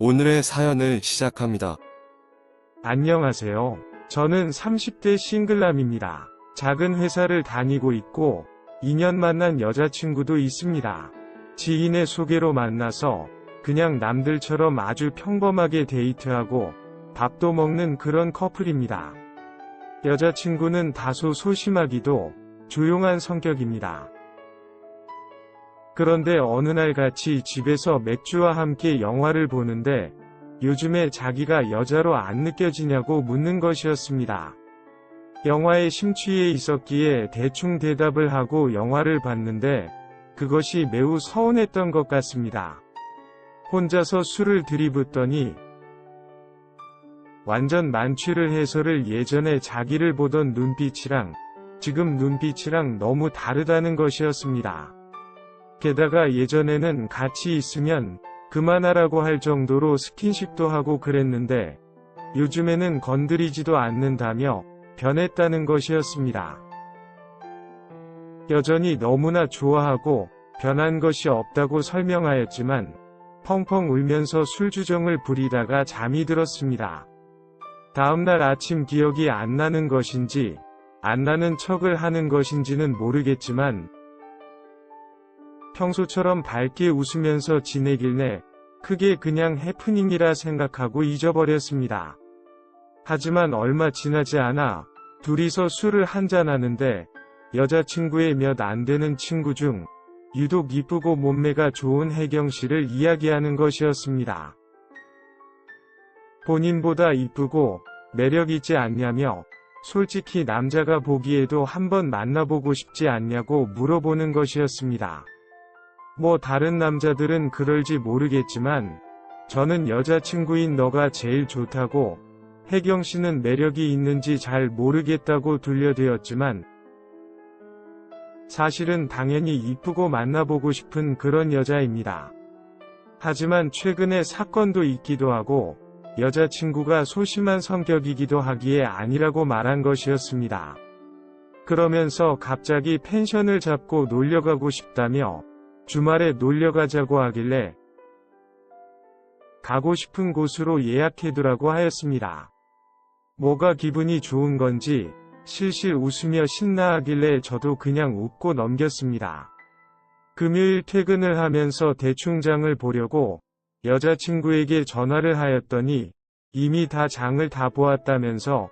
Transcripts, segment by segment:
오늘의 사연을 시작합니다. 안녕하세요. 저는 30대 싱글남입니다. 작은 회사를 다니고 있고 2년 만난 여자친구도 있습니다. 지인의 소개로 만나서 그냥 남들처럼 아주 평범하게 데이트하고 밥도 먹는 그런 커플입니다. 여자친구는 다소 소심하기도 조용한 성격입니다. 그런데 어느 날 같이 집에서 맥주와 함께 영화를 보는데 요즘에 자기가 여자로 안 느껴지냐고 묻는 것이었습니다. 영화에 심취해 있었기에 대충 대답을 하고 영화를 봤는데 그것이 매우 서운했던 것 같습니다. 혼자서 술을 들이붓더니 완전 만취를 해서를 예전에 자기를 보던 눈빛이랑 지금 눈빛이랑 너무 다르다는 것이었습니다. 게다가 예전에는 같이 있으면 그만하라고 할 정도로 스킨십도 하고 그랬는데 요즘에는 건드리지도 않는다며 변했다는 것이었습니다. 여전히 너무나 좋아하고 변한 것이 없다고 설명하였지만 펑펑 울면서 술주정을 부리다가 잠이 들었습니다. 다음날 아침 기억이 안 나는 것인지 안 나는 척을 하는 것인지는 모르겠지만 평소처럼 밝게 웃으면서 지내길래 크게 그냥 해프닝이라 생각하고 잊어버렸습니다. 하지만 얼마 지나지 않아 둘이서 술을 한잔하는데 여자친구의 몇 안 되는 친구 중 유독 이쁘고 몸매가 좋은 혜경 씨를 이야기하는 것이었습니다. 본인보다 이쁘고 매력있지 않냐며 솔직히 남자가 보기에도 한번 만나보고 싶지 않냐고 물어보는 것이었습니다. 뭐 다른 남자들은 그럴지 모르겠지만 저는 여자친구인 너가 제일 좋다고 혜경 씨는 매력이 있는지 잘 모르겠다고 둘려대었지만 사실은 당연히 이쁘고 만나보고 싶은 그런 여자입니다. 하지만 최근에 사건도 있기도 하고 여자친구가 소심한 성격이기도 하기에 아니라고 말한 것이었습니다. 그러면서 갑자기 펜션을 잡고 놀려가고 싶다며 주말에 놀려가자고 하길래 가고 싶은 곳으로 예약해두라고 하였습니다. 뭐가 기분이 좋은 건지 실실 웃으며 신나하길래 저도 그냥 웃고 넘겼습니다. 금요일 퇴근을 하면서 대충장을 보려고 여자친구에게 전화를 하였더니 이미 다 장을 다 보았다면서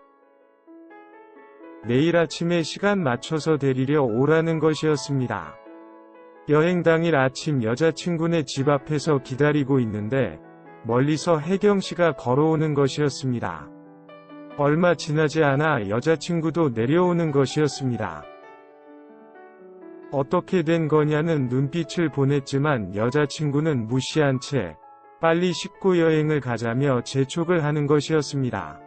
내일 아침에 시간 맞춰서 데리려 오라는 것이었습니다. 여행 당일 아침 여자친구네 집 앞에서 기다리고 있는데 멀리서 혜경 씨가 걸어오는 것이었습니다. 얼마 지나지 않아 여자친구도 내려오는 것이었습니다. 어떻게 된 거냐는 눈빛을 보냈지만 여자친구는 무시한 채 빨리 씻고 여행을 가자며 재촉을 하는 것이었습니다.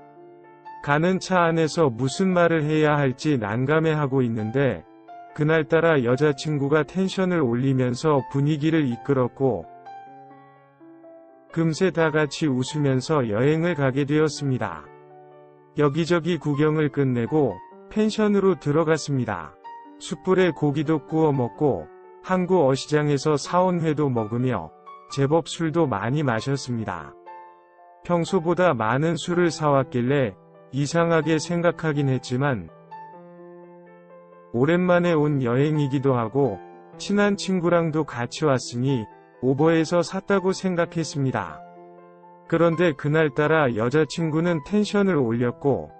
가는 차 안에서 무슨 말을 해야 할지 난감해하고 있는데 그날따라 여자친구가 텐션을 올리면서 분위기를 이끌었고 금세 다 같이 웃으면서 여행을 가게 되었습니다. 여기저기 구경을 끝내고 펜션으로 들어갔습니다. 숯불에 고기도 구워 먹고 항구 어시장에서 사온 회도 먹으며 제법 술도 많이 마셨습니다. 평소보다 많은 술을 사왔길래 이상하게 생각하긴 했지만 오랜만에 온 여행이기도 하고 친한 친구랑도 같이 왔으니 오버해서 샀다고 생각했습니다. 그런데 그날따라 여자친구는 텐션을 올렸고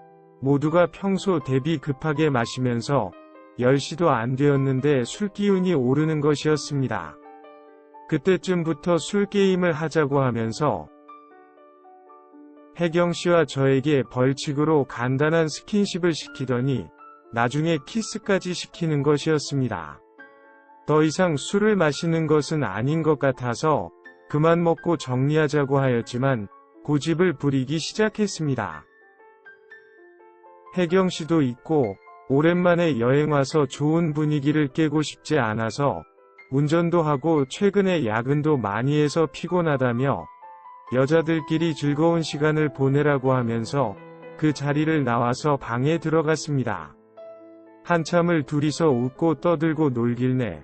모두가 평소 대비 급하게 마시면서 10시도 안 되었는데 술 기운이 오르는 것이었습니다. 그때쯤부터 술 게임을 하자고 하면서 혜경 씨와 저에게 벌칙으로 간단한 스킨십을 시키더니 나중에 키스까지 시키는 것이었습니다. 더 이상 술을 마시는 것은 아닌 것 같아서 그만 먹고 정리하자고 하였지만 고집을 부리기 시작했습니다. 혜경 씨도 있고 오랜만에 여행 와서 좋은 분위기를 깨고 싶지 않아서 운전도 하고 최근에 야근도 많이 해서 피곤하다며 여자들끼리 즐거운 시간을 보내라고 하면서 그 자리를 나와서 방에 들어갔습니다. 한참을 둘이서 웃고 떠들고 놀길래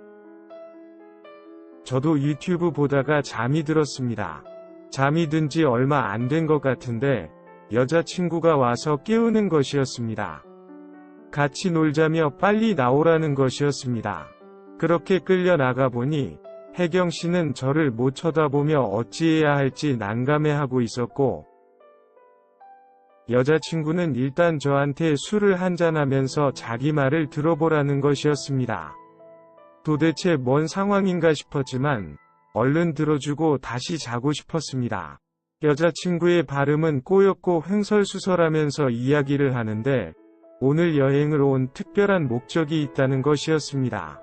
저도 유튜브 보다가 잠이 들었습니다. 잠이 든 지 얼마 안 된 것 같은데 여자친구가 와서 깨우는 것이었습니다. 같이 놀자며 빨리 나오라는 것이었습니다. 그렇게 끌려 나가 보니 혜경 씨는 저를 못 쳐다보며 어찌해야 할지 난감해하고 있었고, 여자친구는 일단 저한테 술을 한잔하면서 자기 말을 들어보라는 것이었습니다. 도대체 뭔 상황인가 싶었지만, 얼른 들어주고 다시 자고 싶었습니다. 여자친구의 발음은 꼬였고 횡설수설하면서 이야기를 하는데, 오늘 여행을 온 특별한 목적이 있다는 것이었습니다.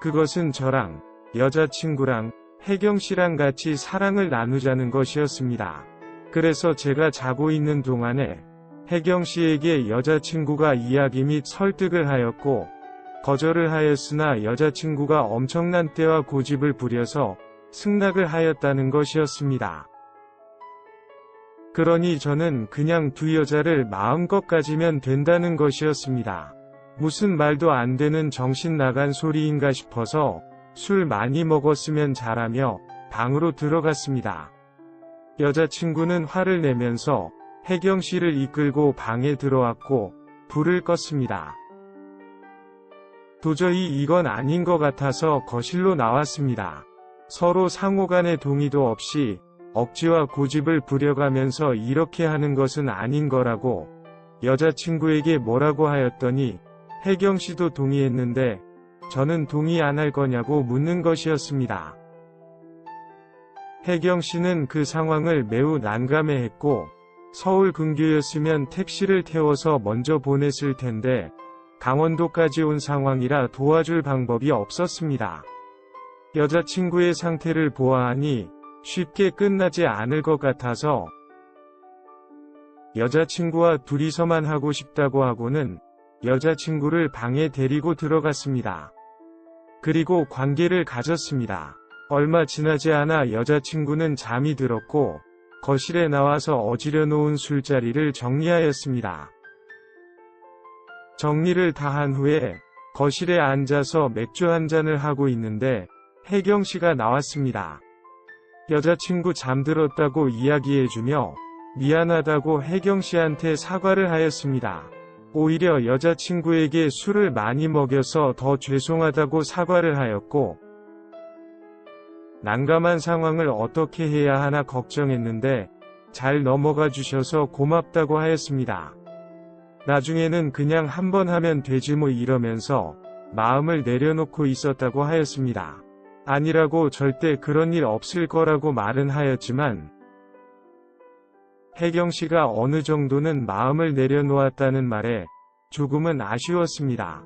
그것은 저랑 여자친구랑 혜경 씨랑 같이 사랑을 나누자는 것이었습니다. 그래서 제가 자고 있는 동안에 혜경 씨에게 여자친구가 이야기 및 설득을 하였고 거절을 하였으나 여자친구가 엄청난 때와 고집을 부려서 승낙을 하였다는 것이었습니다. 그러니 저는 그냥 두 여자를 마음껏 가지면 된다는 것이었습니다. 무슨 말도 안 되는 정신 나간 소리인가 싶어서 술 많이 먹었으면 잘하며 방으로 들어갔습니다. 여자친구는 화를 내면서 혜경 씨를 이끌고 방에 들어왔고 불을 껐습니다. 도저히 이건 아닌 것 같아서 거실로 나왔습니다. 서로 상호 간의 동의도 없이 억지와 고집을 부려가면서 이렇게 하는 것은 아닌 거라고 여자친구에게 뭐라고 하였더니 혜경 씨도 동의했는데 저는 동의 안 할 거냐고 묻는 것이었습니다. 혜경 씨는 그 상황을 매우 난감해했고 서울 근교였으면 택시를 태워서 먼저 보냈을 텐데 강원도까지 온 상황이라 도와줄 방법이 없었습니다. 여자친구의 상태를 보아하니 쉽게 끝나지 않을 것 같아서 여자친구와 둘이서만 하고 싶다고 하고는 여자친구를 방에 데리고 들어갔습니다. 그리고 관계를 가졌습니다. 얼마 지나지 않아 여자친구는 잠이 들었고 거실에 나와서 어지러 놓은 술자리를 정리하였습니다. 정리를 다 한 후에 거실에 앉아서 맥주 한 잔을 하고 있는데 혜경 씨가 나왔습니다. 여자친구 잠들었다고 이야기해주며 미안하다고 혜경 씨한테 사과를 하였습니다. 오히려 여자친구에게 술을 많이 먹여서 더 죄송하다고 사과를 하였고, 난감한 상황을 어떻게 해야 하나 걱정했는데, 잘 넘어가 주셔서 고맙다고 하였습니다. 나중에는 그냥 한번 하면 되지 뭐 이러면서 마음을 내려놓고 있었다고 하였습니다. 아니라고 절대 그런 일 없을 거라고 말은 하였지만, 혜경 씨가 어느 정도는 마음을 내려놓았다는 말에 조금은 아쉬웠습니다.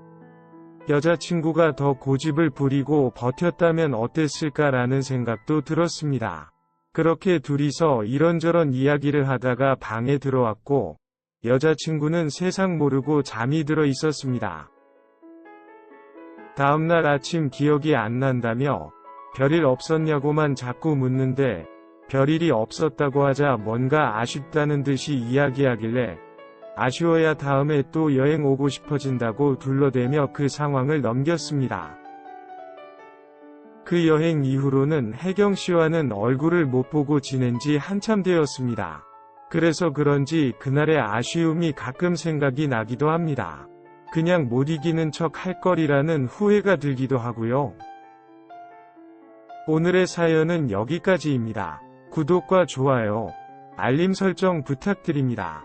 여자친구가 더 고집을 부리고 버텼다면 어땠을까라는 생각도 들었습니다. 그렇게 둘이서 이런저런 이야기를 하다가 방에 들어왔고, 여자친구는 세상 모르고 잠이 들어 있었습니다. 다음날 아침 기억이 안 난다며 별일 없었냐고만 자꾸 묻는데 별일이 없었다고 하자 뭔가 아쉽다는 듯이 이야기하길래 아쉬워야 다음에 또 여행 오고 싶어진다고 둘러대며 그 상황을 넘겼습니다. 그 여행 이후로는 혜경 씨와는 얼굴을 못 보고 지낸 지 한참 되었습니다. 그래서 그런지 그날의 아쉬움이 가끔 생각이 나기도 합니다. 그냥 못 이기는 척 할 거리라는 후회가 들기도 하고요. 오늘의 사연은 여기까지입니다. 구독과 좋아요, 알림 설정 부탁드립니다.